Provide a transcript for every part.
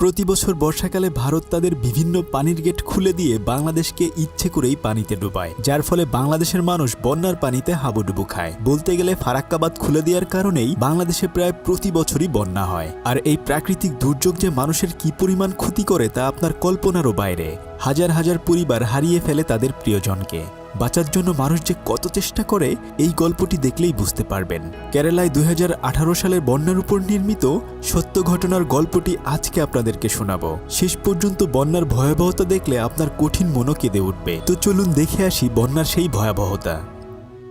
প্রতি বছর বর্ষাকালে ভারত তাদের বিভিন্ন পানির গেট খুলে দিয়ে বাংলাদেশকে ইচ্ছে করেই পানিতে ডুবায়, যার ফলে বাংলাদেশের মানুষ বন্যার পানিতে হাবুডুবু খায়। বলতে গেলে ফারাক্কাবাদ খুলে দেওয়ার কারণেই বাংলাদেশে প্রায় প্রতি বছরই বন্যা হয়। আর এই প্রাকৃতিক দুর্যোগ যে মানুষের কি পরিমাণ ক্ষতি করে তা আপনার কল্পনারও বাইরে। হাজার হাজার পরিবার হারিয়ে ফেলে তাদের প্রিয়জনকে। বাঁচার জন্য মানুষ যে কত চেষ্টা করে, এই গল্পটি দেখলেই বুঝতে পারবেন। কেরালায় দুই হাজার আঠারো সালের বন্যার উপর নির্মিত সত্য ঘটনার গল্পটি আজকে আপনাদেরকে শোনাবো। শেষ পর্যন্ত বন্যার ভয়াবহতা দেখলে আপনার কঠিন মনও কেঁদে উঠবে। তো চলুন দেখে আসি বন্যার সেই ভয়াবহতা।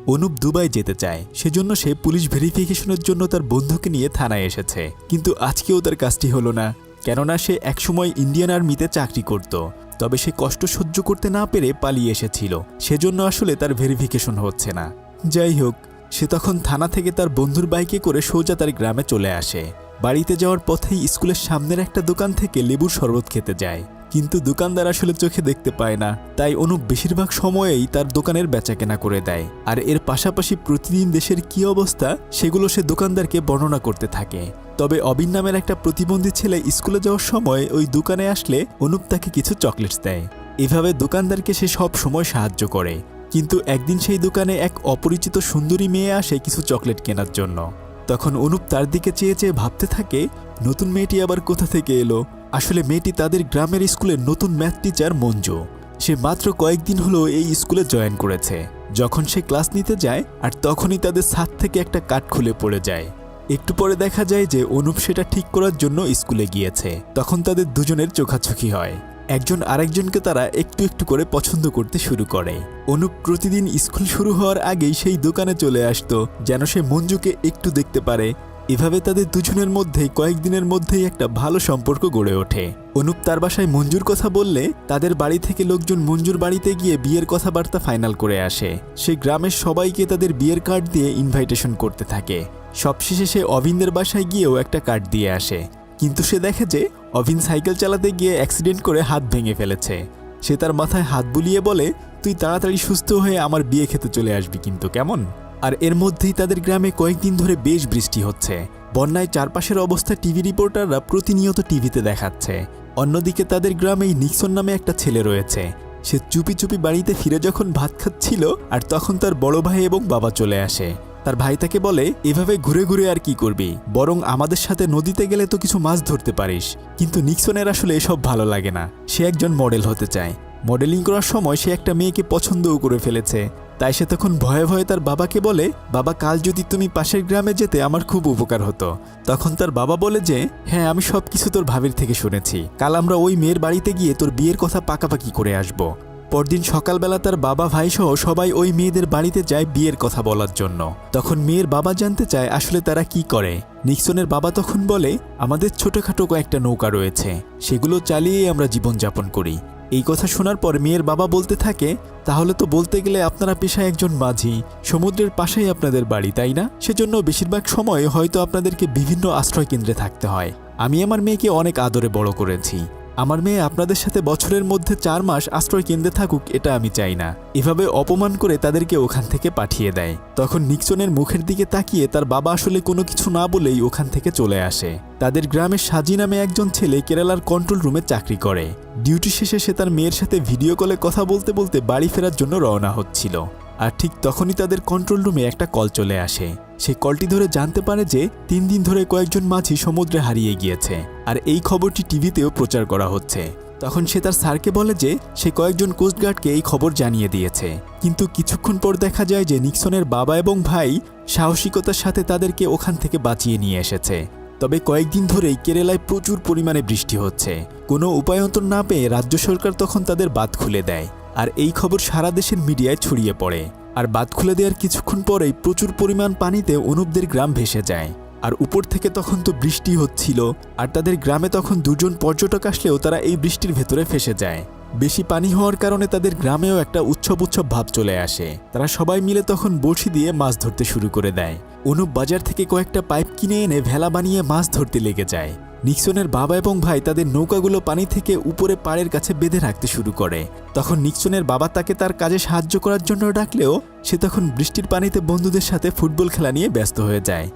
অনুপ দুবাই যেতে চায়। সেজন্য সে পুলিশ ভেরিফিকেশনের জন্য তার বন্ধুকে নিয়ে থানায় এসেছে। কিন্তু আজকেও তার কাজটি হলো না। কেননা সে একসময় ইন্ডিয়ান আর্মিতে চাকরি করত। তবে সে কষ্ট সহ্য করতে না পেরে পালিয়ে এসেছিল। সেজন্য আসলে তার ভেরিফিকেশন হচ্ছে না। যাই হোক, সে তখন থানা থেকে তার বন্ধুর বাইকে করে সোজা তার গ্রামে চলে আসে। বাড়িতে যাওয়ার পথেই স্কুলের সামনের একটা দোকান থেকে লেবুর শরবত খেতে যায়। কিন্তু দোকানদার আসলে চোখে দেখতে পায় না। তাই অনুপ বেশিরভাগ সময়েই তার দোকানের বেচাকেনা করে দেয়। আর এর পাশাপাশি প্রতিদিন দেশের কি অবস্থা, সেগুলো সে দোকানদারকে বর্ণনা করতে থাকে। তবে অবিন নামের একটা প্রতিবন্ধী ছেলে স্কুলে যাওয়ার সময় ওই দোকানে আসলে অনুপ তাকে কিছু চকলেটস দেয়। এভাবে দোকানদারকে সে সব সময় সাহায্য করে। কিন্তু একদিন সেই দোকানে এক অপরিচিত সুন্দরী মেয়ে আসে কিছু চকলেট কেনার জন্য। তখন অনুপ তার দিকে চেয়ে চেয়ে ভাবতে থাকে, নতুন মেয়েটি আবার কোথা থেকে এলো? আসলে মেয়েটি তাদের গ্রামের স্কুলের নতুন ম্যাথ টিচার মঞ্জু। সে মাত্র কয়েকদিন হলো এই স্কুলে জয়েন করেছে। যখন সে ক্লাস নিতে যায় আর তখনই তাদের ছাদ থেকে একটা কাঠ খুলে পড়ে যায়। একটু পরে দেখা যায় যে অনুপ সেটা ঠিক করার জন্য স্কুলে গিয়েছে। তখন তাদের দুজনের চোখাচোখি হয়। একজন আরেকজনকে তারা একটু একটু করে পছন্দ করতে শুরু করে। অনুপ প্রতিদিন স্কুল শুরু হওয়ার আগেই সেই দোকানে চলে আসতো, যেন সে মঞ্জুকে একটু দেখতে পারে। এভাবে তাদের দুজনের মধ্যে কয়েকদিনের মধ্যেই একটা ভালো সম্পর্ক গড়ে ওঠে। অনুপ তার বাসায় মঞ্জুর কথা বললে, তাদের বাড়ি থেকে লোকজন মঞ্জুর বাড়িতে গিয়ে বিয়ের কথাবার্তা ফাইনাল করে আসে। সে গ্রামের সবাইকে তাদের বিয়ের কার্ড দিয়ে ইনভাইটেশন করতে থাকে। সবশেষে সে অভিনদের বাসায় গিয়েও একটা কার্ড দিয়ে আসে। কিন্তু সে দেখে যে অভিন সাইকেল চালাতে গিয়ে অ্যাক্সিডেন্ট করে হাত ভেঙে ফেলেছে। সে তার মাথায় হাত বুলিয়ে বলে, তুই তাড়াতাড়ি সুস্থ হয়ে আমার বিয়ে খেতে চলে আসবি কিন্তু, কেমন? আর এর মধ্যেই তাদের গ্রামে কয়েকদিন ধরে বেশ বৃষ্টি হচ্ছে। বন্যায় চারপাশের অবস্থা টিভি রিপোর্টাররা প্রতিনিয়ত টিভিতে দেখাচ্ছে। অন্যদিকে তাদের গ্রামেই নিক্সন নামে একটা ছেলে রয়েছে। সে চুপি চুপি বাড়িতে ফিরে যখন ভাত খাচ্ছিল, আর তখন তার বড় ভাই এবং বাবা চলে আসে। তার ভাই তাকে বলে, এভাবে ঘুরে ঘুরে আর কি করবি? বরং আমাদের সাথে নদীতে গেলে তো কিছু মাছ ধরতে পারিস। কিন্তু নিক্সনের আসলে এসব ভালো লাগে না। সে একজন মডেল হতে চায়। মডেলিং করার সময় সে একটা মেয়েকে পছন্দও করে ফেলেছে। তাই সে তখন ভয়ে ভয়ে তার বাবাকে বলে, বাবা, কাল যদি তুমি পাশের গ্রামে যেতে আমার খুব উপকার হতো। তখন তার বাবা বলে যে হ্যাঁ আমি সব কিছু তোর ভাবির থেকে শুনেছি। কাল আমরা ওই মেয়ের বাড়িতে গিয়ে তোর বিয়ের কথা পাকাপাকি করে আসব। পরদিন সকালবেলা তার বাবা ভাইসহ সবাই ওই মেয়েদের বাড়িতে যায় বিয়ের কথা বলার জন্য। তখন মেয়ের বাবা জানতে চায় আসলে তারা কি করে। নিক্সনের বাবা তখন বলে, আমাদের ছোটখাটো কয়েকটা নৌকা রয়েছে। সেগুলো চালিয়েই আমরা জীবনযাপন করি। এই কথা শোনার পর মেয়ের বাবা বলতে থাকে, তাহলে তো বলতে গেলে আপনারা পেশায় একজন মাঝি। সমুদ্রের পাশেই আপনাদের বাড়ি, তাই না? সেজন্য বেশিরভাগ সময় হয়তো আপনাদেরকে বিভিন্ন আশ্রয় কেন্দ্রে থাকতে হয়। আমি আমার মেয়েকে অনেক আদরে বড় করেছি। আমার মেয়ে আপনাদের সাথে বছরের মধ্যে চার মাস আশ্রয় কেন্দ্রে থাকুক, এটা আমি চাই না। এভাবে অপমান করে তাদেরকে ওখান থেকে পাঠিয়ে দেয়। তখন নিক্সনের মুখের দিকে তাকিয়ে তার বাবা আসলে কোনো কিছু না বলেই ওখান থেকে চলে আসে। তাদের গ্রামের সাজি নামে একজন ছেলে কেরালার কন্ট্রোল রুমে চাকরি করে। ডিউটি শেষে সে তার মেয়ের সাথে ভিডিও কলে কথা বলতে বলতে বাড়ি ফেরার জন্য রওনা হচ্ছিল। আর ঠিক তখনই তাদের কন্ট্রোল রুমে একটা কল চলে আসে। সে কলটি ধরে জানতে পারে যে তিন দিন ধরে কয়েকজন মাঝি সমুদ্রে হারিয়ে গিয়েছে। আর এই খবরটি টিভিতেও প্রচার করা হচ্ছে। তখন সে তার স্যারকে বলে যে, সে কয়েকজন কোস্টগার্ডকে এই খবর জানিয়ে দিয়েছে। কিন্তু কিছুক্ষণ পর দেখা যায় যে নিক্সনের বাবা এবং ভাই সাহসিকতার সাথে তাদেরকে ওখান থেকে বাঁচিয়ে নিয়ে এসেছে। তবে কয়েকদিন ধরেই কেরালায় প্রচুর পরিমাণে বৃষ্টি হচ্ছে। কোনো উপায়ন্তর না পেয়ে রাজ্য সরকার তখন তাদের বাদ খুলে দেয়। আর এই খবর সারা দেশের মিডিয়ায় ছড়িয়ে পড়ে। আর বাদ খুলে দেওয়ার কিছুক্ষণ পরেই প্রচুর পরিমাণ পানিতে অনুপদের গ্রাম ভেসে যায়। আর উপর থেকে তখন তো বৃষ্টি হচ্ছিল, আর তাদের গ্রামে তখন দুজন পর্যটক আসলেও তারা এই বৃষ্টির ভেতরে ফেসে যায়। বেশি পানি হওয়ার কারণে তাদের গ্রামেও একটা উৎসব উৎসব ভাব চলে আসে। তারা সবাই মিলে তখন বড়শি দিয়ে মাছ ধরতে শুরু করে দেয়। অনুপ বাজার থেকে কয়েকটা পাইপ কিনে এনে ভেলা বানিয়ে মাছ ধরতে লেগে যায়। নিক্সনের বাবা এবং ভাই তাদের নৌকাগুলো পানি থেকে উপরে পাড়ের কাছে বেঁধে রাখতে শুরু করে। তখন নিক্সনের বাবা তাকে তার কাজে সাহায্য করার জন্য ডাকলেও সে তখন বৃষ্টির পানিতে বন্ধুদের সাথে ফুটবল খেলা নিয়ে ব্যস্ত হয়ে যায়।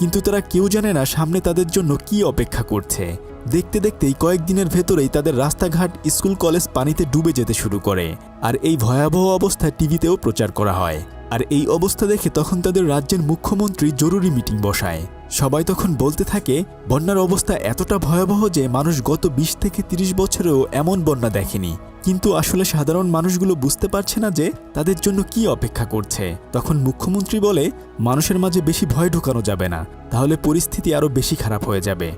কিন্তু তারা কেউ জানে না সামনে তাদের জন্য কি অপেক্ষা করছে। দেখতে দেখতেই কয়েকদিনের ভেতরেই তাদের রাস্তাঘাট, স্কুল, কলেজ পানিতে ডুবে যেতে শুরু করে। আর এই ভয়াবহ অবস্থা টিভিতেও প্রচার করা হয়। আর এই অবস্থা দেখে তখন তাদের রাজ্যের মুখ্যমন্ত্রী জরুরি মিটিং বসায়। সবাই তখন বলতে থাকে, বন্যার অবস্থা এতটা ভয়াবহ যে মানুষ গত ২০ থেকে ৩০ বছরেও এমন বন্যা দেখেনি। কিন্তু আসলে সাধারণ মানুষগুলো বুঝতে পারছে না যে তাদের জন্য কি অপেক্ষা করছে। তখন মুখ্যমন্ত্রী বলে, মানুষের মাঝে বেশি ভয় ঢোকানো যাবে না, তাহলে পরিস্থিতি আরও বেশি খারাপ হয়ে যাবে।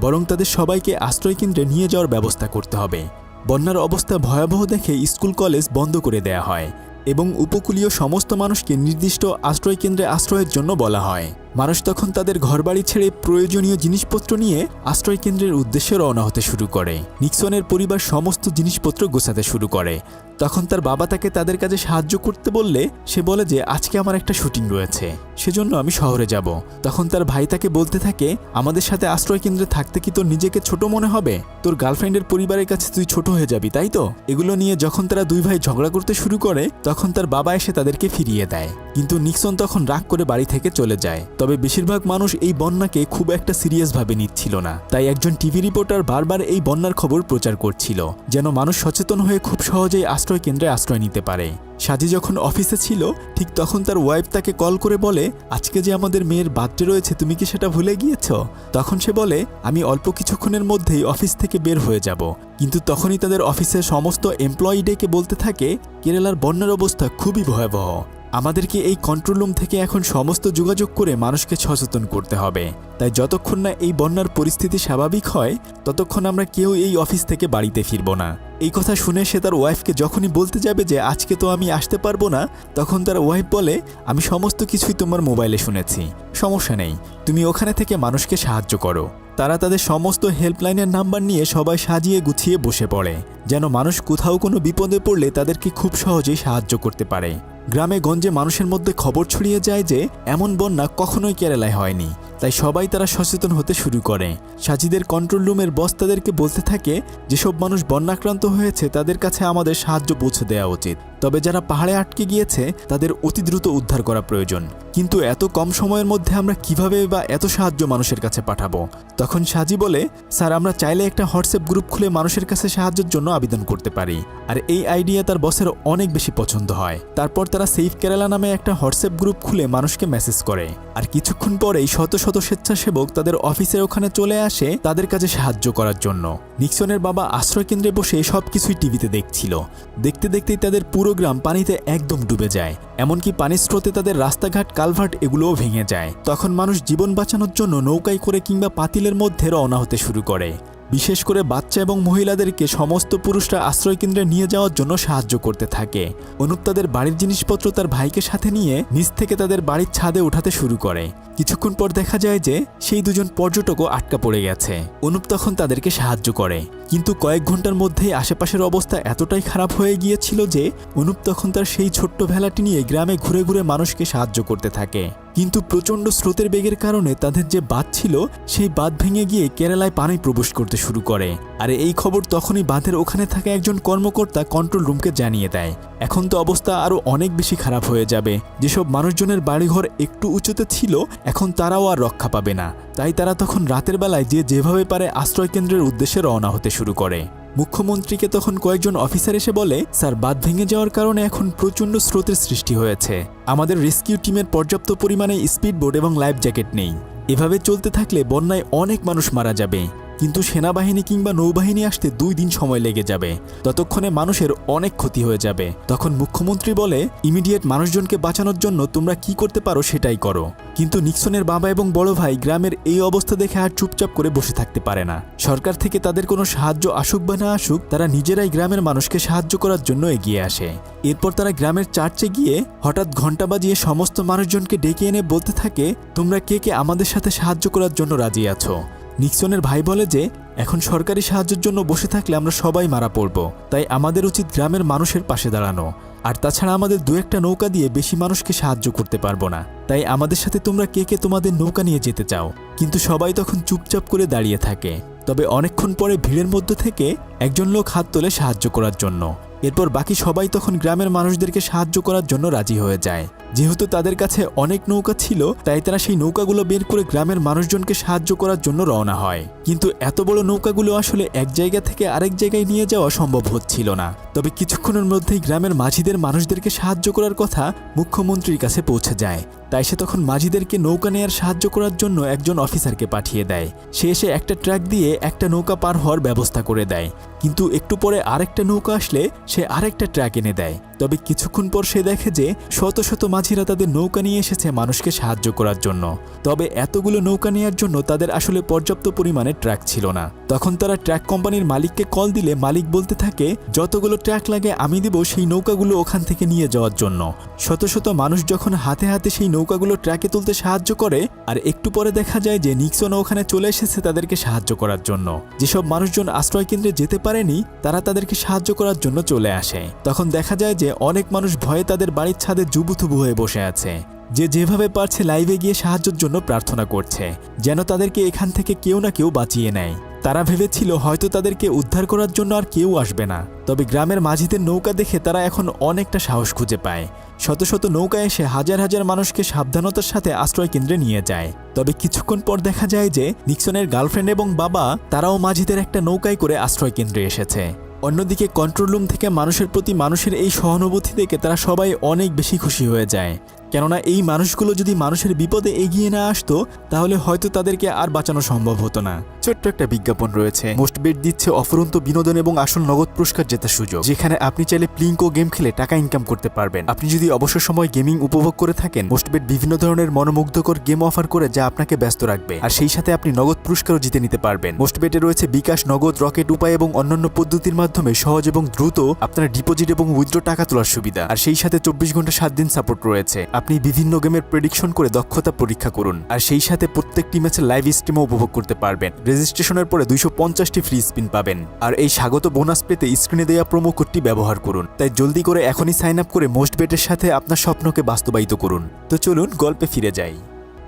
বরং তাদের সবাইকে আশ্রয়কেন্দ্রে নিয়ে যাওয়ার ব্যবস্থা করতে হবে। বন্যার অবস্থা ভয়াবহ দেখে স্কুল কলেজ বন্ধ করে দেয়া হয় এবং উপকূলীয় সমস্ত মানুষকে নির্দিষ্ট আশ্রয়কেন্দ্রে আশ্রয়ের জন্য বলা হয়। মানুষ তখন তাদের ঘরবাড়ি ছেড়ে প্রয়োজনীয় জিনিসপত্র নিয়ে আশ্রয়কেন্দ্রের উদ্দেশ্যে রওনা হতে শুরু করে। নিক্সনের পরিবার সমস্ত জিনিসপত্র গোছাতে শুরু করে। তখন তার বাবা তাকে তাদের কাজে সাহায্য করতে বললে, সে বলে যে, আজকে আমার একটা শুটিং রয়েছে। সেজন্য আমি শহরে যাব। তখন তার ভাই তাকে বলতে থাকে, আমাদের সাথে আশ্রয়কেন্দ্রে থাকতে কি তোর নিজেকে ছোট মনে হবে? তোর গার্লফ্রেন্ডের পরিবারের কাছে তুই ছোট হয়ে যাবি, তাই তো? এগুলো নিয়ে যখন তারা দুই ভাই ঝগড়া করতে শুরু করে, তখন তার বাবা এসে তাদেরকে ফিরিয়ে দেয়। কিন্তু নিক্সন তখন রাগ করে বাড়ি থেকে চলে যায়। তবে বেশিরভাগ মানুষ এই বন্যাকে খুব একটা সিরিয়াসভাবে নিচ্ছিল না। তাই একজন টিভি রিপোর্টার বারবার এই বন্যার খবর প্রচার করছিল, যেন মানুষ সচেতন হয়ে খুব সহজেই আশ্রয় কেন্দ্রে আশ্রয় নিতে পারে। সাজি যখন অফিসে ছিল, ঠিক তখন তার ওয়াইফ তাকে কল করে বলে, আজকে যে আমাদের মেয়ের বার্থডে রয়েছে, তুমি কি সেটা ভুলে গিয়েছ? তখন সে বলে, আমি অল্প কিছুক্ষণের মধ্যেই অফিস থেকে বের হয়ে যাব। কিন্তু তখনই তাদের অফিসের সমস্ত এমপ্লয়ি ডেকে বলতে থাকে, কেরালার বন্যার অবস্থা খুবই ভয়াবহ। আমাদেরকে এই কন্ট্রোল রুম থেকে এখন সমস্ত যোগাযোগ করে মানুষকে সচেতন করতে হবে। তাই যতক্ষণ না এই বন্যার পরিস্থিতি স্বাভাবিক হয়, ততক্ষণ আমরা কেউ এই অফিস থেকে বাড়িতে ফিরব না। এই কথা শুনে সে তার ওয়াইফকে যখনই বলতে যাবে যে, আজকে তো আমি আসতে পারব না, তখন তার ওয়াইফ বলে, আমি সমস্ত কিছুই তোমার মোবাইলে শুনেছি। সমস্যা নেই। তুমি ওখানে থেকে মানুষকে সাহায্য করো। তারা তাদের সমস্ত হেল্পলাইনের নাম্বার নিয়ে সবাই সাজিয়ে গুছিয়ে বসে পড়ে, যেন মানুষ কোথাও কোনো বিপদে পড়লে তাদেরকে খুব সহজেই সাহায্য করতে পারে। গ্রামে গঞ্জে মানুষের মধ্যে খবর ছড়িয়ে যায় যে এমন বন্যা কখনোই কেরালায় হয়নি। তাই সবাই তারা সচেতন হতে শুরু করে। সাজিদের কন্ট্রোল রুমের বস তাদেরকে বলতে থাকে, যেসব মানুষ বন্যাক্রান্ত হয়েছে, তাদের কাছে আমাদের সাহায্য পৌঁছে দেওয়া উচিত। তবে যারা পাহাড়ে আটকে গিয়েছে, তাদের অতি দ্রুত উদ্ধার করা প্রয়োজন। কিন্তু এত কম সময়ের মধ্যে আমরা কীভাবে বা এত সাহায্য মানুষের কাছে পাঠাবো? তখন সাজি বলে, স্যার, আমরা চাইলে একটা হোয়াটসঅ্যাপ গ্রুপ খুলে মানুষের কাছে সাহায্যের জন্য আবেদন করতে পারি। আর এই আইডিয়া তার বসের অনেক বেশি পছন্দ হয়। তারপর তারা সেফ কেরালা নামে একটা হোয়াটসঅ্যাপ গ্রুপ খুলে মানুষকে মেসেজ করে। আর কিছুক্ষণ পরেই শত শত স্বেচ্ছাসেবক তাদের অফিসে ওখানে চলে আসে তাদের কাজে সাহায্য করার জন্য। নিক্সনের বাবা আশ্রয়কেন্দ্রে বসে সব কিছুই টিভিতে দেখছিল। দেখতে দেখতেই তাদের পুরো গ্রাম পানিতে একদম ডুবে যায়। এমনকি পানির স্রোতে তাদের রাস্তাঘাট, কালভার্ট এগুলোও ভেঙে যায়। তখন মানুষ জীবন বাঁচানোর জন্য নৌকায় করে কিংবা পাতিলের মধ্যে রওনা হতে শুরু করে। বিশেষ করে বাচ্চা এবং মহিলাদেরকে সমস্ত পুরুষরা আশ্রয়কেন্দ্রে নিয়ে যাওয়ার জন্য সাহায্য করতে থাকে। অনুপ তাদের বাড়ির জিনিসপত্র তার ভাইকে সাথে নিয়ে নিচ থেকে তাদের বাড়ির ছাদে উঠাতে শুরু করে। কিছুক্ষণ পর দেখা যায় যে সেই দুজন পর্যটকও আটকা পড়ে গেছে। অনুপ তখন তাদেরকে সাহায্য করে। কিন্তু কয়েক ঘণ্টার মধ্যেই আশেপাশের অবস্থা এতটাই খারাপ হয়ে গিয়েছিল যে অনুপ তখন তার সেই ছোট্ট ভেলাটি নিয়ে গ্রামে ঘুরে ঘুরে মানুষকে সাহায্য করতে থাকে। কিন্তু প্রচণ্ড স্রোতের বেগের কারণে তাদের যে বাঁধ ছিল, সেই বাঁধ ভেঙে গিয়ে কেরালায় পানি প্রবেশ করতে শুরু করে। আর এই খবর তখনই বাঁধের ওখানে থাকা একজন কর্মকর্তা কন্ট্রোল রুমকে জানিয়ে দেয়। এখন তো অবস্থা আরও অনেক বেশি খারাপ হয়ে যাবে। যেসব মানুষজনের বাড়িঘর একটু উঁচুতে ছিল, এখন তারাও আর রক্ষা পাবে না। তাই তারা তখন রাতের বেলায় যে যেভাবে পারে আশ্রয়কেন্দ্রের উদ্দেশ্যে রওনা হতে শুরু করে। মুখ্যমন্ত্রীকে তখন কয়েকজন অফিসার এসে বলে, স্যার বাদ ভেঙে যাওয়ার কারণে এখন প্রচণ্ড স্রোতের সৃষ্টি হয়েছে। আমাদের রেস্কিউ টিমের পর্যাপ্ত পরিমাণে স্পিডবোট এবং লাইফ জ্যাকেট নেই। এভাবে চলতে থাকলে বন্যায় অনেক মানুষ মারা যাবে। কিন্তু সেনাবাহিনী কিংবা নৌবাহিনী আসতে দুই দিন সময় লেগে যাবে। ততক্ষণে মানুষের অনেক ক্ষতি হয়ে যাবে। তখন মুখ্যমন্ত্রী বলে, ইমিডিয়েট মানুষজনকে বাঁচানোর জন্য তোমরা কি করতে পারো সেটাই করো। কিন্তু নিক্সনের বাবা এবং বড় ভাই গ্রামের এই অবস্থা দেখে আর চুপচাপ করে বসে থাকতে পারে না। সরকার থেকে তাদের কোনো সাহায্য আসুক বা না আসুক, তারা নিজেরাই গ্রামের মানুষকে সাহায্য করার জন্য এগিয়ে আসে। এরপর তারা গ্রামের চার্চে গিয়ে হঠাৎ ঘণ্টা বাজিয়ে সমস্ত মানুষজনকে ডেকে এনে বলতে থাকে, তোমরা কে কে আমাদের সাথে সাহায্য করার জন্য রাজি আছো? নিক্সনের ভাই বলে যে, এখন সরকারি সাহায্যের জন্য বসে থাকলে আমরা সবাই মারা পড়ব। তাই আমাদের উচিত গ্রামের মানুষের পাশে দাঁড়ানো। আর তাছাড়া আমাদের দু একটা নৌকা দিয়ে বেশি মানুষকে সাহায্য করতে পারব না। তাই আমাদের সাথে তোমরা কে কে তোমাদের নৌকা নিয়ে যেতে চাও? কিন্তু সবাই তখন চুপচাপ করে দাঁড়িয়ে থাকে। তবে অনেকক্ষণ পরে ভিড়ের মধ্যে থেকে একজন লোক হাত তোলে সাহায্য করার জন্য। এরপর বাকি সবাই তখন গ্রামের মানুষদেরকে সাহায্য করার জন্য রাজি হয়ে যায়। যেহেতু তাদের কাছে অনেক নৌকা ছিল, তাই তারা সেই নৌকাগুলো বের করে গ্রামের মানুষজনকে সাহায্য করার জন্য রওনা হয়। কিন্তু এত বড় নৌকাগুলো আসলে এক জায়গা থেকে আরেক জায়গায় নিয়ে যাওয়া সম্ভব হচ্ছিল না। তবে কিছুক্ষণের মধ্যেই গ্রামের মাঝিদের মানুষদেরকে সাহায্য করার কথা মুখ্যমন্ত্রীর কাছে পৌঁছে যায়। তাই সে তখন মাঝিদেরকে নৌকা নেয়ার সাহায্য করার জন্য একজন অফিসারকে পাঠিয়ে দেয়। সে এসে একটা ট্রাক দিয়ে একটা নৌকা পার হওয়ার ব্যবস্থা করে দেয়। কিন্তু একটু পরে আরেকটা নৌকা আসলে সে আরেকটা ট্রাক এনে দেয়। তবে কিছুক্ষণ পর সে দেখে যে শত শত মাঝিরা তাদের নৌকা নিয়ে এসেছে মানুষকে সাহায্য করার জন্য। তবে এতগুলো নৌকা নেওয়ার জন্য তাদের আসলে পর্যাপ্ত পরিমাণে ট্রাক ছিল না। তখন তারা ট্রাক কোম্পানির মালিককে কল দিলে মালিক বলতে থাকে, যতগুলো ট্রাক লাগে আমি দেব সেই নৌকাগুলো ওখান থেকে নিয়ে যাওয়ার জন্য। শত শত মানুষ যখন হাতে হাতে সেই নৌকাগুলো ট্র্যাকে তুলতে সাহায্য করে, আর একটু পরে দেখা যায় যে নিক্সন ওখানে চলে এসেছে তাদেরকে সাহায্য করার জন্য। যেসব মানুষজন আশ্রয় কেন্দ্রে যেতে পারেনি, তারা তাদেরকে সাহায্য করার জন্য চলে আসে। তখন দেখা যায় যে অনেক মানুষ ভয়ে তাদের বাড়ির ছাদে জুবুথুবু হয়ে বসে আছে, যে যেভাবে পারছে লাইভে গিয়ে সাহায্যের জন্য প্রার্থনা করছে, যেন তাদেরকে এখান থেকে কেউ না কেউ বাঁচিয়ে নেয়। তারা ভেবেছিল হয়তো তাদেরকে উদ্ধার করার জন্য আর কেউ আসবে না, তবে গ্রামের মাঝিদের নৌকা দেখে তারা এখন অনেকটা সাহস খুঁজে পায়। শত শত নৌকা এসে হাজার হাজার মানুষকে সাবধানতার সাথে আশ্রয় কেন্দ্রে নিয়ে যায়। তবে কিছুক্ষণ পর দেখা যায় যে নিক্সনের গার্লফ্রেন্ড এবং বাবা, তারাও মাঝিদের একটা নৌকায় করে আশ্রয় কেন্দ্রে এসেছে। অন্যদিকে কন্ট্রোল রুম থেকে মানুষের প্রতি মানুষের এই সহানুভূতি দেখে তারা সবাই অনেক বেশি খুশি হয়ে যায়। কেননা এই মানুষগুলো যদি মানুষের বিপদে এগিয়ে না আসতো, তাহলে হয়তো তাদেরকে আর বাঁচানো সম্ভব হতো না। ছোট্ট একটা বিজ্ঞাপন রয়েছে। মোস্ট বেট দিচ্ছে অফুরন্ত বিনোদন এবং আসল নগদ পুরস্কার জেতার সুযোগ। যেখানে আপনি চাইলে প্লিঙ্কো গেম খেলে টাকা ইনকাম করতে পারবেন। আপনি যদি অবসর সময় গেমিং উপভোগ করে থাকেন, মোস্ট বেট বিভিন্ন ধরনের মনোমুগ্ধকর গেম অফার করে যা আপনাকে ব্যস্ত রাখবে। আর সেই সাথে আপনি নগদ পুরস্কারও জিতে নিতে পারবেন। মোস্ট বেটে রয়েছে বিকাশ নগদ, রকেট উপায় এবং অন্যান্য পদ্ধতির মাধ্যমে সহজ এবং দ্রুত আপনার ডিপোজিট এবং উইথড্র টাকা তোলার সুবিধা। আর সেই সাথে চব্বিশ ঘণ্টা সাত দিন সাপোর্ট রয়েছে। আপনি বিভিন্ন গেমের প্রেডিকশন করে দক্ষতা পরীক্ষা করুন। আর সেই সাথে প্রত্যেকটি ম্যাচে লাইভ স্ট্রিমও উপভোগ করতে পারবেন। রেজিস্ট্রেশনের পরে দুইশো পঞ্চাশটি ফ্রি স্পিন পাবেন। আর এই স্বাগত বোনাস পেতে স্ক্রিনে দেওয়া প্রোমো কোডটি ব্যবহার করুন। তাই জলদি করে এখনই সাইন আপ করে মোস্ট বেটের সাথে আপনার স্বপ্নকে বাস্তবায়িত করুন। তো চলুন গল্পে ফিরে যাই।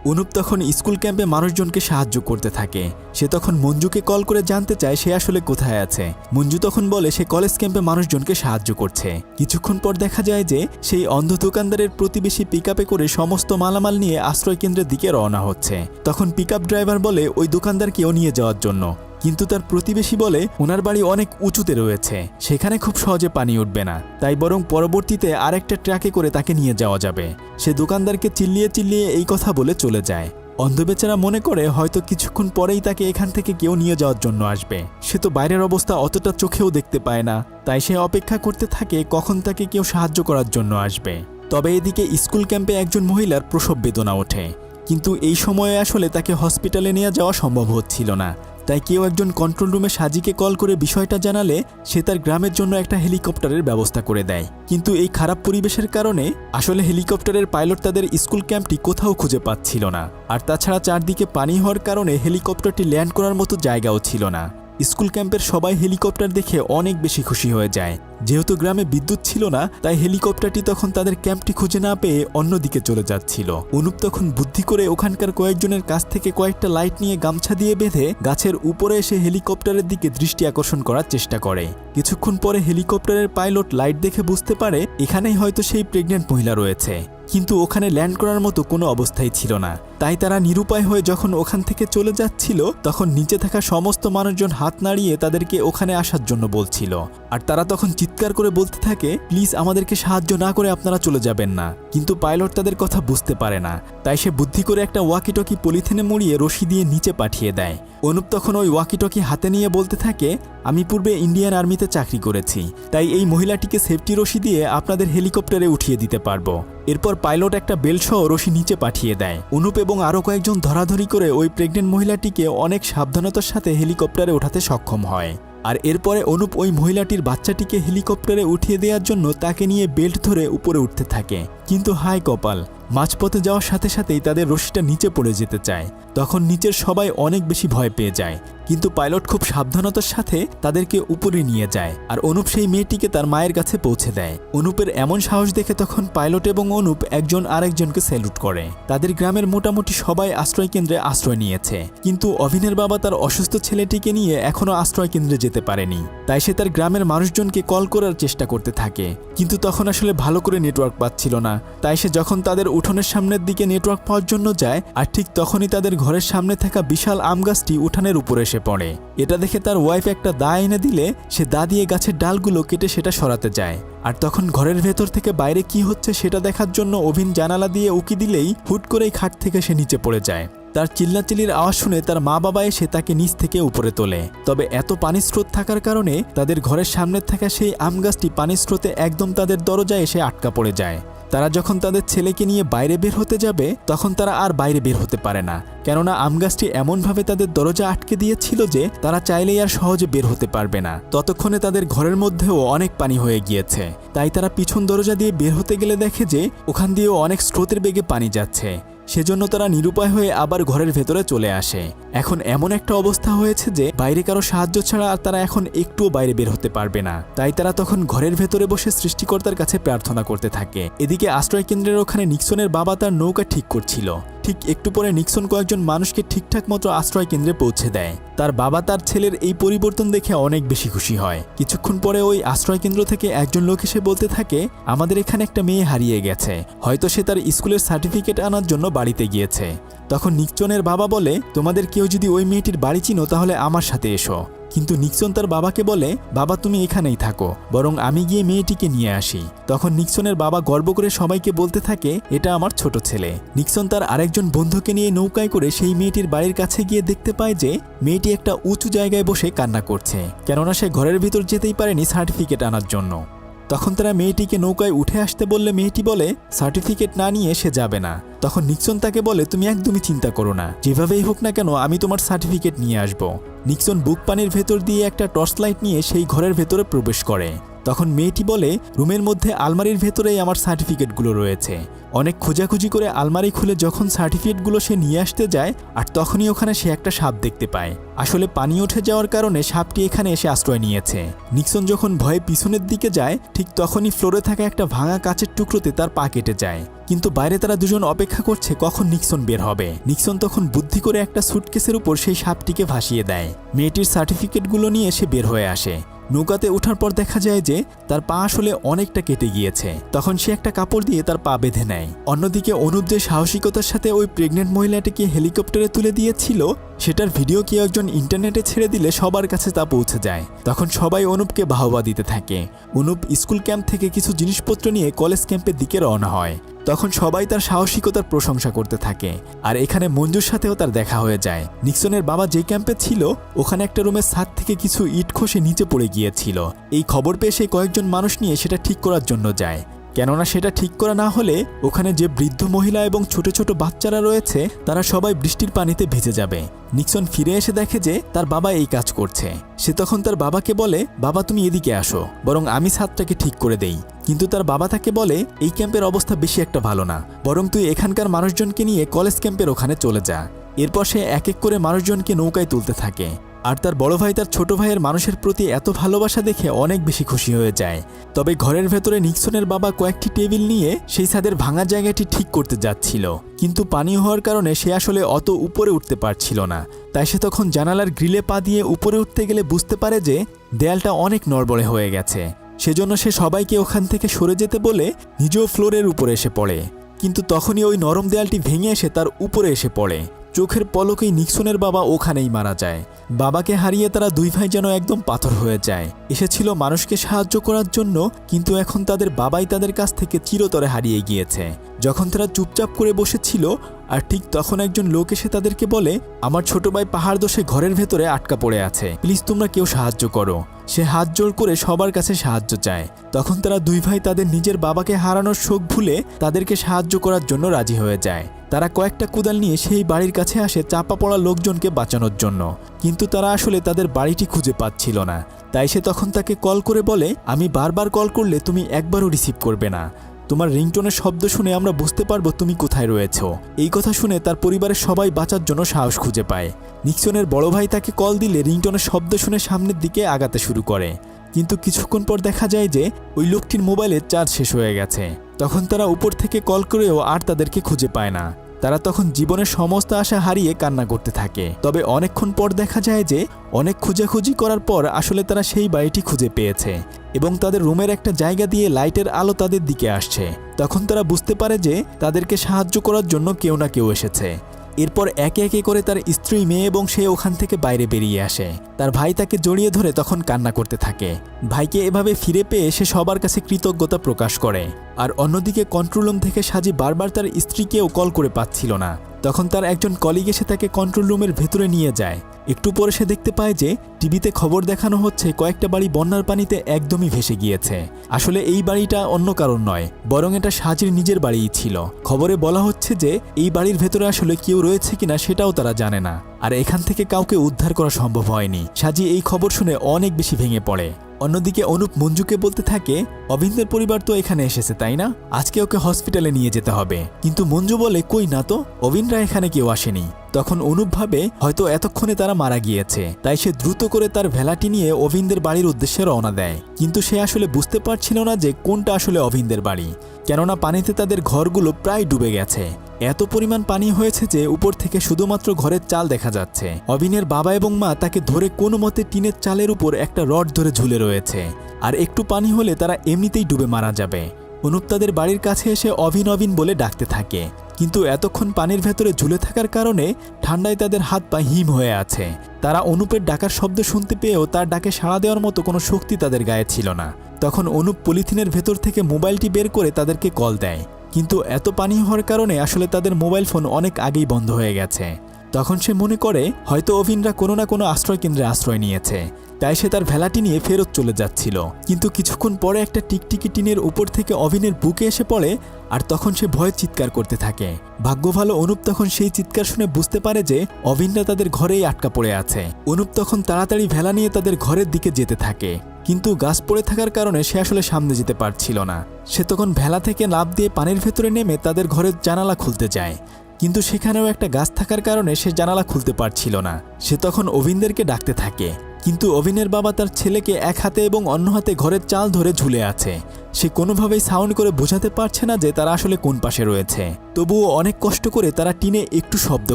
অনুপ তখন স্কুল ক্যাম্পে মানুষজনকে সাহায্য করতে থাকে। সে তখন মঞ্জুকে কল করে জানতে চায় সে আসলে কোথায় আছে। মঞ্জু তখন বলে, সে কলেজ ক্যাম্পে মানুষজনকে সাহায্য করছে। কিছুক্ষণ পর দেখা যায় যে, সেই অন্ধ দোকানদারের প্রতিবেশী পিক করে সমস্ত মালামাল নিয়ে আশ্রয় কেন্দ্রের দিকে রওনা হচ্ছে। তখন পিক ড্রাইভার বলে, ওই দোকানদারকেও নিয়ে যাওয়ার জন্য। কিন্তু তার প্রতিবেশী বলে, ওনার বাড়ি অনেক উঁচুতে রয়েছে। সেখানে খুব সহজে পানি উঠবে না। তাই বরং পরবর্তীতে আরেকটা ট্রাকে করে তাকে নিয়ে যাওয়া যাবে। সে দোকানদারকে চিল্লিয়ে চিল্লিয়ে এই কথা বলে চলে যায়। অন্ধবেচারা মনে করে হয়তো কিছুক্ষণ পরেই তাকে এখান থেকে কেউ নিয়ে যাওয়ার জন্য আসবে। সে তো বাইরের অবস্থা অতটা চোখেও দেখতে পায় না। তাই সে অপেক্ষা করতে থাকে কখন তাকে কেউ সাহায্য করার জন্য আসবে। তবে এদিকে স্কুল ক্যাম্পে একজন মহিলার প্রসব বেদনা ওঠে। কিন্তু এই সময়ে আসলে তাকে হসপিটালে নিয়ে যাওয়া সম্ভব হচ্ছিল না। তাই কেউ একজন কন্ট্রোল রুমে সাজিকে কল করে বিষয়টা জানালে সে তার গ্রামের জন্য একটা হেলিকপ্টারের ব্যবস্থা করে দেয়। কিন্তু এই খারাপ পরিবেশের কারণে আসলে হেলিকপ্টারের পাইলট তাদের স্কুল ক্যাম্পটি কোথাও খুঁজে পাচ্ছিল না। আর তাছাড়া চারদিকে পানি হওয়ার কারণে হেলিকপ্টারটি ল্যান্ড করার মতো জায়গাও ছিল না। স্কুল ক্যাম্পের সবাই হেলিকপ্টার দেখে অনেক বেশি খুশি হয়ে যায়। যেহেতু গ্রামে বিদ্যুৎ ছিল না, তাই হেলিকপ্টারটি তখন তাদের ক্যাম্পটি খুঁজে না পেয়ে অন্যদিকে চলে যাচ্ছিল। অনুপ তখন বুদ্ধি করে ওখানকার কয়েকজনের কাছ থেকে কয়েকটা লাইট নিয়ে গামছা দিয়ে বেঁধে গাছের উপরে এসে হেলিকপ্টারের দিকে দৃষ্টি আকর্ষণ করার চেষ্টা করে। কিছুক্ষণ পরে হেলিকপ্টারের পাইলট লাইট দেখে বুঝতে পারে এখানেই হয়তো সেই প্রেগনেন্ট মহিলা রয়েছে। কিন্তু ওখানে ল্যান্ড করার মতো কোনো অবস্থাই ছিল না। তাই তারা নিরুপায় হয়ে যখন ওখান থেকে চলে যাচ্ছিল, তখন নিচে থাকা সমস্ত মানুষজন হাত নাড়িয়ে তাদেরকে ওখানে আসার জন্য বলছিল। আর তারা তখন চিৎকার করে বলতে থাকে, প্লিজ আমাদেরকে সাহায্য না করে আপনারা চলে যাবেন না। কিন্তু পাইলট তাদের কথা বুঝতে পারে না। তাই সে বুদ্ধি করে একটা ওয়াকিটকি পলিথিনে মুড়িয়ে রশি দিয়ে নিচে পাঠিয়ে দেয়। অনুপ তখন ওই ওয়াকিটকি হাতে নিয়ে বলতে থাকে, আমি পূর্বে ইন্ডিয়ান আর্মিতে চাকরি করেছি, তাই এই মহিলাটিকে সেফটি রশি দিয়ে আপনাদের হেলিকপ্টারে উঠিয়ে দিতে পারব। এরপর পাইলট একটা বেলসহ রশি নিচে পাঠিয়ে দেয়। অনুপ এবং আরও কয়েকজন ধরাধরি করে ওই প্রেগনেন্ট মহিলাটিকে অনেক সাবধানতার সাথে হেলিকপ্টারে ওঠাতে সক্ষম হয়। আর এরপরে অনুপ ওই মহিলাটির বাচ্চাটিকে হেলিকপ্টারে উঠিয়ে দেওয়ার জন্য তাকে নিয়ে বেল্ট ধরে উপরে উঠতে থাকে। কিন্তু হাই কপাল মাঝপথে যাওয়ার সাথে সাথেই তাদের রশিটা নিচে পড়ে যেতে চায়। তখন নিচের সবাই অনেক বেশি ভয় পেয়ে যায়। কিন্তু পাইলট খুব সাবধানতার সাথে তাদেরকে উপরে নিয়ে যায় আর অনুপ সেই মেয়েটিকে তার মায়ের কাছে পৌঁছে দেয়। অনুপের এমন সাহস দেখে তখন পাইলট এবং অনুপ একজন আরেকজনকে স্যালুট করে। তাদের গ্রামের মোটামুটি সবাই আশ্রয় কেন্দ্রে আশ্রয় নিয়েছে। কিন্তু অভিনের বাবা তার অসুস্থ ছেলেটিকে নিয়ে এখনও আশ্রয় কেন্দ্রে যেতে পারেনি। তাই সে তার গ্রামের মানুষজনকে কল করার চেষ্টা করতে থাকে। কিন্তু তখন আসলে ভালো করে নেটওয়ার্ক পাচ্ছিল না। তাই সে যখন তাদের উঠোনের সামনের দিকে নেটওয়ার্ক পাওয়ার জন্য যায় আর ঠিক তখনই তাদের ঘরের সামনে থাকা বিশাল আম গাছটি উঠানের উপরে এসে পড়ে। এটা দেখে তার ওয়াইফ একটা দা এনে দিলে, সে দা দিয়ে গাছের ডালগুলো কেটে সেটা সরাতে যায়। আর তখন ঘরের ভেতর থেকে বাইরে কি হচ্ছে সেটা দেখার জন্য অভিন জানালা দিয়ে উকি দিলেই হুট করেই খাট থেকে সে নিচে পড়ে যায়। তার চিল্লাচিল্লির আওয়াজ শুনে তার মা বাবা এসে তাকে নিচ থেকে উপরে তোলে। তবে এত পানির স্রোত থাকার কারণে তাদের ঘরের সামনে থাকা সেই আম গাছটি পানির স্রোতে একদম তাদের দরজায় এসে আটকা পড়ে যায়। তারা যখন তাদের ছেলেকে নিয়ে বাইরে বের হতে যাবে, তখন তারা আর বাইরে বের হতে পারে না। কেননা আম গাছটি এমনভাবে তাদের দরজা আটকে দিয়েছিল যে, তারা চাইলেই আর সহজে বের হতে পারবে না। ততক্ষণে তাদের ঘরের মধ্যেও অনেক পানি হয়ে গিয়েছে। তাই তারা পিছন দরজা দিয়ে বের হতে গেলে দেখে যে, ওখান দিয়েও অনেক স্রোতের বেগে পানি যাচ্ছে। সেজন্য তারা নিরুপায় হয়ে আবার ঘরের ভেতরে চলে আসে। এখন এমন একটা অবস্থা হয়েছে যে, বাইরে কারও সাহায্য ছাড়া আর তারা এখন একটুও বাইরে বের হতে পারবে না। তাই তারা তখন ঘরের ভেতরে বসে সৃষ্টিকর্তার কাছে প্রার্থনা করতে থাকে। এদিকে আশ্রয় কেন্দ্রের ওখানে নিক্সনের বাবা তার নৌকা ঠিক করছিল। ঠিক একটু পরে নিক্সন কয়েকজন মানুষকে ঠিকঠাক মতো আশ্রয় কেন্দ্রে পৌঁছে দেয়। তার বাবা তার ছেলের এই পরিবর্তন দেখে অনেক বেশি খুশি হয়। কিছুক্ষণ পরে ওই আশ্রয় কেন্দ্র থেকে একজন লোক এসে বলতে থাকে, আমাদের এখানে একটা মেয়ে হারিয়ে গেছে। হয়তো সে তার স্কুলের সার্টিফিকেট আনার জন্য বাড়িতে গিয়েছে। তখন নিক্সনের বাবা বলে, তোমাদের কেউ যদি ওই মেয়েটির বাড়ি চিনো তাহলে আমার সাথে এসো। কিন্তু নিক্সন তার বাবাকে বলে, বাবা, তুমি এখানেই থাকো। বরং আমি গিয়ে মেয়েটিকে নিয়ে আসি। তখন নিক্সনের বাবা গর্ব করে সবাইকে বলতে থাকে, এটা আমার ছোট ছেলে। নিক্সন তার আরেকজন বন্ধুকে নিয়ে নৌকায় করে সেই মেয়েটির বাড়ির কাছে গিয়ে দেখতে পায় যে, মেয়েটি একটা উঁচু জায়গায় বসে কান্না করছে। কেননা সে ঘরের ভিতর যেতেই পারেনি সার্টিফিকেট আনার জন্য। তখন তারা মেয়েটিকে নৌকায় উঠে আসতে বললে মেয়েটি বলে, সার্টিফিকেট না নিয়ে সে যাবে না। তখন নিক্সন তাকে বলে, তুমি একদমই চিন্তা করো না। যেভাবেই হোক না কেন, আমি তোমার সার্টিফিকেট নিয়ে আসব। নিক্সন বুক পানির ভেতর দিয়ে একটা টর্চ লাইট নিয়ে সেই ঘরের ভেতরে প্রবেশ করে। তখন মেয়েটি বলে, রুমের মধ্যে আলমারির ভেতরেই আমার সার্টিফিকেটগুলো রয়েছে। অনেক খোঁজাখুঁজি করে আলমারি খুলে যখন সার্টিফিকেটগুলো সে নিয়ে আসতে যায়, আর তখনই ওখানে সে একটা সাপ দেখতে পায়। আসলে পানি উঠে যাওয়ার কারণে সাপটি এখানে এসে আশ্রয় নিয়েছে। নিক্সন যখন ভয়ে পিছনের দিকে যায়, ঠিক তখনই ফ্লোরে থাকা একটা ভাঙা কাচের টুকরোতে তার পা কেটে যায়। কিন্তু বাইরে তারা দুজন অপেক্ষা করছে কখন নিক্সন বের হবে। নিক্সন তখন বুদ্ধি করে একটা সুটকেসের উপর সেই সাপটিকে ভাসিয়ে দেয়। মেয়েটির সার্টিফিকেটগুলো নিয়ে এসে বের হয়ে আসে। নৌকাতে ওঠার পর দেখা যায় যে তার পা আসলে অনেকটা কেটে গিয়েছে। তখন সে একটা কাপড় দিয়ে তার পা বেঁধে নেয়। অন্যদিকে অনুপ যে সাহসিকতার সাথে ওই প্রেগনেন্ট মহিলাটিকে হেলিকপ্টারে তুলে দিয়েছিল, সেটার ভিডিও কেউ একজন ইন্টারনেটে ছেড়ে দিলে সবার কাছে তা পৌঁছে যায়। তখন সবাই অনুপকে বাহবা দিতে থাকে। অনুপ স্কুল ক্যাম্প থেকে কিছু জিনিসপত্র নিয়ে কলেজ ক্যাম্পের দিকে রওনা হয়। তখন সবাই তার সাহসিকতার প্রশংসা করতে থাকে। আর এখানে মঞ্জুর সাথেও তার দেখা হয়ে যায়। নিক্সনের বাবা যে ক্যাম্পে ছিল, ওখানে একটা রুমের ছাদ থেকে কিছু ইট খসে নিচে পড়ে গিয়েছিল। এই খবর পেয়ে সে কয়েকজন মানুষ নিয়ে সেটা ঠিক করার জন্য যায়। কেননা সেটা ঠিক করা না হলে ওখানে যে বৃদ্ধ মহিলা এবং ছোট ছোট বাচ্চারা রয়েছে, তারা সবাই বৃষ্টির পানিতে ভিজে যাবে। নিক্সন ফিরে এসে দেখে যে তার বাবা এই কাজ করছে। সে তখন তার বাবাকে বলে, বাবা, তুমি এদিকে আসো। বরং আমি ছাদটাকে ঠিক করে দেই। কিন্তু তার বাবা তাকে বলে, এই ক্যাম্পের অবস্থা বেশি একটা ভালো না। বরং তুই এখানকার মানুষজনকে নিয়ে কলেজ ক্যাম্পের ওখানে চলে যা। এরপর সে এক এক করে মানুষজনকে নৌকায় তুলতে থাকে। আর তার বড় ভাই তার ছোট ভাইয়ের মানুষের প্রতি এত ভালোবাসা দেখে অনেক বেশি খুশি হয়ে যায়। তবে ঘরের ভেতরে নিক্সনের বাবা কয়েকটি টেবিল নিয়ে সেই ছাদের ভাঙা জায়গাটি ঠিক করতে যাচ্ছিল। কিন্তু পানি হওয়ার কারণে সে আসলে অত উপরে উঠতে পারছিল না। তাই সে তখন জানালার গ্রিলে পা দিয়ে উপরে উঠতে গেলে বুঝতে পারে যে দেয়ালটা অনেক নড়বড়ে হয়ে গেছে। সেজন্য সে সবাইকে ওখান থেকে সরে যেতে বলে নিজেও ফ্লোরের উপরে এসে পড়ে। কিন্তু তখনই ওই নরম দেয়ালটি ভেঙে এসে তার উপরে এসে পড়ে। চোখের পলকেই নিক্সনের বাবা ওখানেই মারা যায়। বাবাকে হারিয়ে তারা দুই ভাই যেন একদম পাথর হয়ে যায়। এসেছিল মানুষকে সাহায্য করার জন্য, কিন্তু এখন তাদের বাবাই তাদের কাছ থেকে চিরতরে হারিয়ে গিয়েছে। যখন তারা চুপচাপ করে বসেছিল, আর ঠিক তখন একজন লোক এসে তাদেরকে বলে, আমার ছোট ভাই পাহাড় দোষে ঘরের ভেতরে আটকা পড়ে আছে। প্লিজ তোমরা কেউ সাহায্য করো। সে হাত জোর করে সবার কাছে সাহায্য চায়। তখন তারা দুই ভাই তাদের নিজের বাবাকে হারানোর শোক ভুলে তাদেরকে সাহায্য করার জন্য রাজি হয়ে যায়। তারা কয়েকটা কুদাল নিয়ে সেই বাড়ির কাছে আসে চাপা পড়া লোকজনকে বাঁচানোর জন্য। কিন্তু তারা আসলে তাদের বাড়িটি খুঁজে পাচ্ছিল না। তাই সে তখন তাকে কল করে বলে, আমি বারবার কল করলে তুমি একবারও রিসিভ করবে না। তোমার রিংটোনের শব্দ শুনে আমরা বুঝতে পারব তুমি কোথায় রয়েছো। এই কথা শুনে তার পরিবারের সবাই বাঁচার জন্য সাহস খুঁজে পায়। নিক্সনের বড় ভাই তাকে কল দিলে রিংটোনের শব্দ শুনে সামনের দিকে আগাতে শুরু করে। কিন্তু কিছুক্ষণ পর দেখা যায় যে, ওই লোকটির মোবাইলে চার্জ শেষ হয়ে গেছে। তখন তারা উপর থেকে কল করেও আর তাদেরকে খুঁজে পায় না। তারা তখন জীবনের সমস্ত আশা হারিয়ে কান্না করতে থাকে। তবে অনেকক্ষণ পর দেখা যায় যে, অনেক খোঁজাখুঁজি করার পর আসলে তারা সেই বাড়িটি খুঁজে পেয়েছে এবং তাদের রুমের একটা জায়গা দিয়ে লাইটের আলো তাদের দিকে আসছে। তখন তারা বুঝতে পারে যে, তাদেরকে সাহায্য করার জন্য কেউ না কেউ এসেছে। এরপর একে একে করে তার স্ত্রী, মেয়ে এবং সে ওখান থেকে বাইরে বেরিয়ে আসে। তার ভাই তাকে জড়িয়ে ধরে তখন কান্না করতে থাকে। ভাইকে এভাবে ফিরে পেয়ে সে সবার কাছে কৃতজ্ঞতা প্রকাশ করে। আর অন্যদিকে কন্ট্রোল রুম থেকে সাজি বারবার তার স্ত্রীকেও কল করে পাচ্ছিল না। তখন তার একজন কলিগ এসে তাকে কন্ট্রোল রুমের ভেতরে নিয়ে যায়। একটু পরে সে দেখতে পায় যে, টিভিতে খবর দেখানো হচ্ছে কয়েকটা বাড়ি বন্যার পানিতে একদমই ভেসে গিয়েছে। আসলে এই বাড়িটা অন্য কারণ নয়, বরং এটা সাজির নিজের বাড়িই ছিল। খবরে বলা হচ্ছে যে, এই বাড়ির ভেতরে আসলে কেউ রয়েছে কিনা সেটাও তারা জানে না। আর এখান থেকে কাউকে উদ্ধার করা সম্ভব হয়নি। সাজি এই খবর শুনে অনেক বেশি ভেঙে পড়ে। অন্যদিকে অনুপ মঞ্জুকে বলতে থাকে অবিন্দের পরিবার তো এখানে এসেছে, তাই না? আজকে ওকে হসপিটালে নিয়ে যেতে হবে। কিন্তু মঞ্জু বলে, কই না তো? অবিনরা এখানে কেউ আসেনি। তখন অনুপ ভাবে, হয়তো এতক্ষণে তারা মারা গিয়েছে। তাই সে দ্রুত করে তার ভেলাটি নিয়ে অভিনদের বাড়ির উদ্দেশ্যে রওনা দেয়। কিন্তু সে আসলে বুঝতে পারছিল না যে কোনটা আসলে অভিনদের বাড়ি, কেননা পানিতে তাদের ঘরগুলো প্রায় ডুবে গেছে। এত পরিমাণ পানি হয়েছে যে উপর থেকে শুধুমাত্র ঘরের চাল দেখা যাচ্ছে। অবিনের বাবা এবং মা তাকে ধরে কোনো মতে টিনের চালের উপর একটা রড ধরে ঝুলে রয়েছে। আর একটু পানি হলে তারা এমনিতেই ডুবে মারা যাবে। অনুপ তাদের বাড়ির কাছে এসে অভিন অভিন বলে ডাকতে থাকে। কিন্তু এতক্ষণ পানির ভেতরে ঝুলে থাকার কারণে ঠান্ডায় তাদের হাত পা হিম হয়ে আছে। তারা অনুপের ডাকার শব্দ শুনতে পেয়েও তার ডাকে সাড়া দেওয়ার মতো কোনো শক্তি তাদের গায়ে ছিল না। তখন অনুপ পলিথিনের ভেতর থেকে মোবাইলটি বের করে তাদেরকে কল দেয়। কিন্তু এত পানি হওয়ার কারণে আসলে তাদের মোবাইল ফোন অনেক আগেই বন্ধ হয়ে গেছে। তখন সে মনে করে, হয়তো অভিনরা কোনো না কোনো আশ্রয় কেন্দ্রে আশ্রয় নিয়েছে। তাই সে তার ভেলাটি নিয়ে ফেরত চলে যাচ্ছিল। কিন্তু কিছুক্ষণ পরে একটা টিকটিকি টিনের উপর থেকে অভিনের বুকে এসে পড়ে, আর তখন সে ভয়ে চিৎকার করতে থাকে। ভাগ্য ভালো, অনুপ তখন সেই চিৎকার শুনে বুঝতে পারে যে, অভিনরা তাদের ঘরেই আটকা পড়ে আছে। অনুপ তখন তাড়াতাড়ি ভেলা নিয়ে তাদের ঘরের দিকে যেতে থাকে। কিন্তু গাছ পড়ে থাকার কারণে সে আসলে সামনে যেতে পারছিল না। সে তখন ভেলা থেকে লাভ দিয়ে পানির ভেতরে নেমে তাদের ঘরের জানালা খুলতে যায়। কিন্তু সেখানেও একটা গাছ থাকার কারণে সে জানালা খুলতে পারছিল না। সে তখন অভিনদেরকে ডাকতে থাকে। কিন্তু অভিনের বাবা তার ছেলেকে এক হাতে এবং অন্য হাতে ঘরের চাল ধরে ঝুলে আছে। সে কোনোভাবেই সাউন্ড করে বোঝাতে পারছে না যে তারা আসলে কোন পাশে রয়েছে। তবুও অনেক কষ্ট করে তারা টিনে একটু শব্দ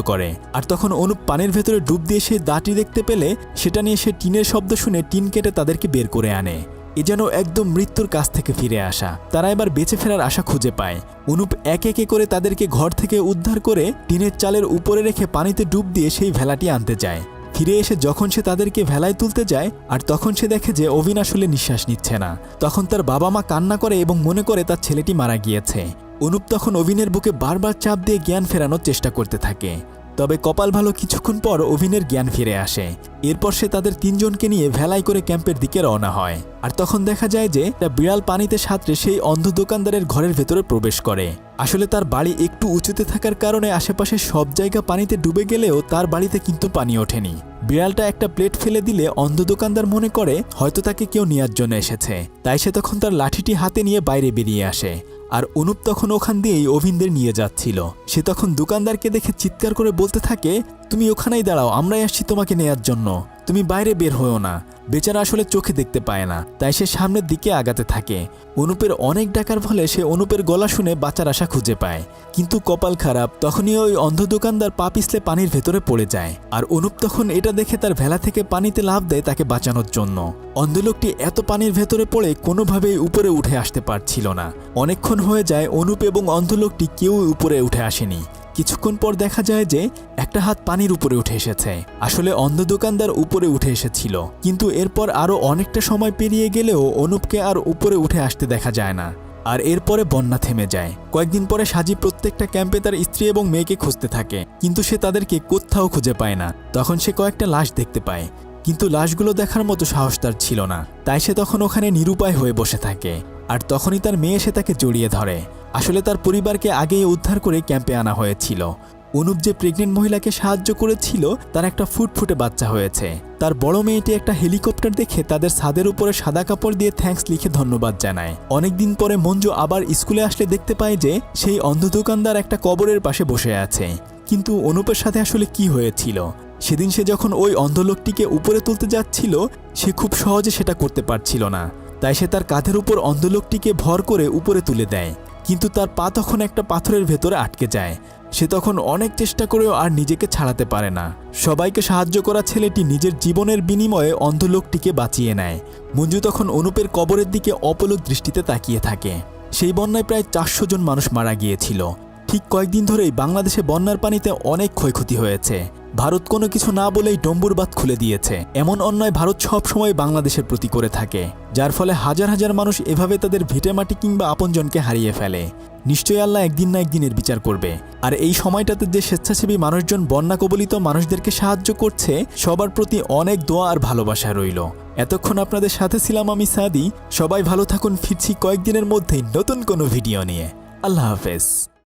করে। আর তখন অনুপ পানির ভেতরে ডুব দিয়ে সে দাঁটি দেখতে পেলে সেটা নিয়ে সে টিনের শব্দ শুনে টিন কেটে তাদেরকে বের করে আনে। এ যেন একদম মৃত্যুর কাছ থেকে ফিরে আসা। তারা এবার বেঁচে ফেরার আশা খুঁজে পায়। অনুপ এক একে করে তাদেরকে ঘর থেকে উদ্ধার করে টিনের চালের উপরে রেখে পানিতে ডুব দিয়ে সেই ভেলাটি আনতে যায়। ফিরে এসে যখন সে তাদেরকে ভেলায় তুলতে যায়, আর তখন সে দেখে যে অভিন আসলে নিঃশ্বাস নিচ্ছে না। তখন তার বাবা মা কান্না করে এবং মনে করে তার ছেলেটি মারা গিয়েছে। অনুপ তখন অভিনের বুকে বারবার চাপ দিয়ে জ্ঞান ফেরানোর চেষ্টা করতে থাকে। তবে কপাল ভালো কিছুক্ষণ পর অভিনের জ্ঞান ফিরে আসে। এরপর সে তাদের তিনজনকে নিয়ে ভেলাই করে ক্যাম্পের দিকে রওনা হয়। আর তখন দেখা যায় যে বিড়াল পানিতে সাঁতরে সেই অন্ধ দোকানদারের ঘরের ভেতরে প্রবেশ করে। আসলে তার বাড়ি একটু উঁচুতে থাকার কারণে আশেপাশে সব জায়গা পানিতে ডুবে গেলেও তার বাড়িতে কিন্তু পানি ওঠেনি। বিড়ালটা একটা প্লেট ফেলে দিলে অন্ধ দোকানদার মনে করে, হয়তো তাকে কেউ নেয়ার জন্য এসেছে। তাই সে তখন তার লাঠিটি হাতে নিয়ে বাইরে বেরিয়ে আসে। আর অনুপ তখন ওখান দিয়েই অভিনদের নিয়ে যাচ্ছিল। সে তখন দোকানদারকে দেখে চিৎকার করে বলতে থাকে, তুমি ওখানেই দাঁড়াও, আমরাই আসছি তোমাকে নেয়ার জন্য। তুমি বাইরে বের হয়েও না। বেচারা আসলে চোখে দেখতে পায় না, তাই সে সামনের দিকে আগাতে থাকে। অনুপের অনেক ডাকার ফলে সে অনুপের গলা শুনে বাঁচার আশা খুঁজে পায়। কিন্তু কপাল খারাপ, তখনই ওই অন্ধ দোকানদার পা পিছলে পানির ভেতরে পড়ে যায়। আর অনুপ তখন এটা দেখে তার ভেলা থেকে পানিতে লাভ দেয় তাকে বাঁচানোর জন্য। অন্ধ লোকটি এত পানির ভেতরে পড়ে কোনোভাবেই উপরে উঠে আসতে পারছিল না। অনেকক্ষণ হয়ে যায়, অনুপ এবং অন্ধ লোকটি কেউ উপরে উঠে আসেনি। কিছুক্ষণ পর দেখা যায় যে একটা হাত পানির উপরে উঠে এসেছে। আসলে অন্ধ দোকানদার উপরে উঠে এসেছিল। কিন্তু এরপর আরও অনেকটা সময় পেরিয়ে গেলেও অনুপকে আর উপরে উঠে আসতে দেখা যায় না। আর এরপরে বন্যা থেমে যায়। কয়েকদিন পরে সাজি প্রত্যেকটা ক্যাম্পে তার স্ত্রী এবং মেয়েকে খুঁজতে থাকে। কিন্তু সে তাদেরকে কোথাও খুঁজে পায় না। তখন সে কয়েকটা লাশ দেখতে পায়। কিন্তু লাশগুলো দেখার মতো সাহস তার ছিল না। তাই সে তখন ওখানে নিরুপায় হয়ে বসে থাকে। আর তখনই তার মেয়ে সে তাকে জড়িয়ে ধরে। আসলে তার পরিবারকে আগেই উদ্ধার করে ক্যাম্পে আনা হয়েছিল। অনুপ যে প্রেগনেন্ট মহিলাকে সাহায্য করেছিল, তার একটা ফুটফুটে বাচ্চা হয়েছে। তার বড় মেয়েটি একটা হেলিকপ্টার দেখে তাদের ছাদের উপরে সাদা কাপড় দিয়ে থ্যাঙ্কস লিখে ধন্যবাদ জানায়। অনেকদিন পরে মঞ্জু আবার স্কুলে আসলে দেখতে পায় যে, সেই অন্ধ দোকানদার একটা কবরের পাশে বসে আছে। কিন্তু অনুপের সাথে আসলে কি হয়েছিল? সেদিন সে যখন ওই অন্ধলোকটিকে উপরে তুলতে যাচ্ছিল, সে খুব সহজে সেটা করতে পারছিল না। তাই সে তার কাঁধের উপর অন্ধলোকটিকে ভর করে উপরে তুলে দেয়। কিন্তু তার পা তখন একটা পাথরের ভেতরে আটকে যায়। সে তখন অনেক চেষ্টা করেও আর নিজেকে ছাড়াতে পারে না। সবাইকে সাহায্য করা ছেলেটি নিজের জীবনের বিনিময়ে অন্ধলোকটিকে বাঁচিয়ে নেয়। মঞ্জু তখন অনুপের কবরের দিকে অপলক দৃষ্টিতে তাকিয়ে থাকে। সেই বন্যায় প্রায় চারশো জন মানুষ মারা গিয়েছিল। ঠিক কয়েকদিন ধরেই বাংলাদেশে বন্যার পানিতে অনেক ক্ষয়ক্ষতি হয়েছে। ভারত কোনো কিছু না বলেই ডম্বুর বাঁধ খুলে দিয়েছে। এমন অন্যায় ভারত সব সময় বাংলাদেশের প্রতি করে থাকে, যার ফলে হাজার হাজার মানুষ এভাবে তাদের ভিটেমাটি কিংবা আপনজনকে হারিয়ে ফেলে। নিশ্চয়ই আল্লাহ একদিন না একদিনের বিচার করবে। আর এই সময়টাতে যে স্বেচ্ছাসেবী মানুষজন বন্যা কবলিত মানুষদেরকে সাহায্য করছে, সবার প্রতি অনেক দোয়া আর ভালোবাসা রইল। এতক্ষণ আপনাদের সাথে ছিলাম আমি সাদি। সবাই ভালো থাকুন, ফিরছি কয়েকদিনের মধ্যেই নতুন কোনো ভিডিও নিয়ে। আল্লাহ হাফেজ।